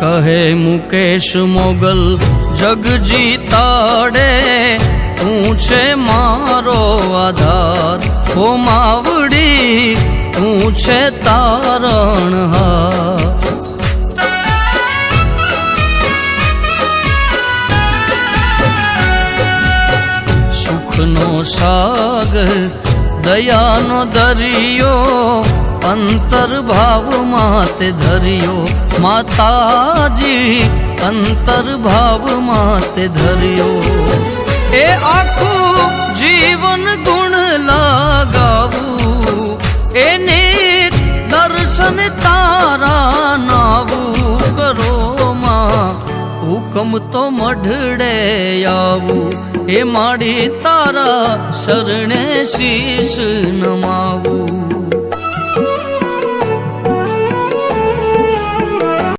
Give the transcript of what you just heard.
કહે મુકેશ, મોગલ જગજી તાડે તું છે મારો આધાર. હો માવડી, તું છે તારણહાર સુખનો સાગર, દયાનો દરિયો અંતર ભાવમાં તે ધર્યો. માતાજી, અંતર ભાવમાં તે ધર્યો. એ આખું જીવન ગુણ લગાવું. એને દર્શન તારા નાવું. કરો હુકમ તો મઢડે આવું. એ માડી તારા શરણે શીશ નમાવું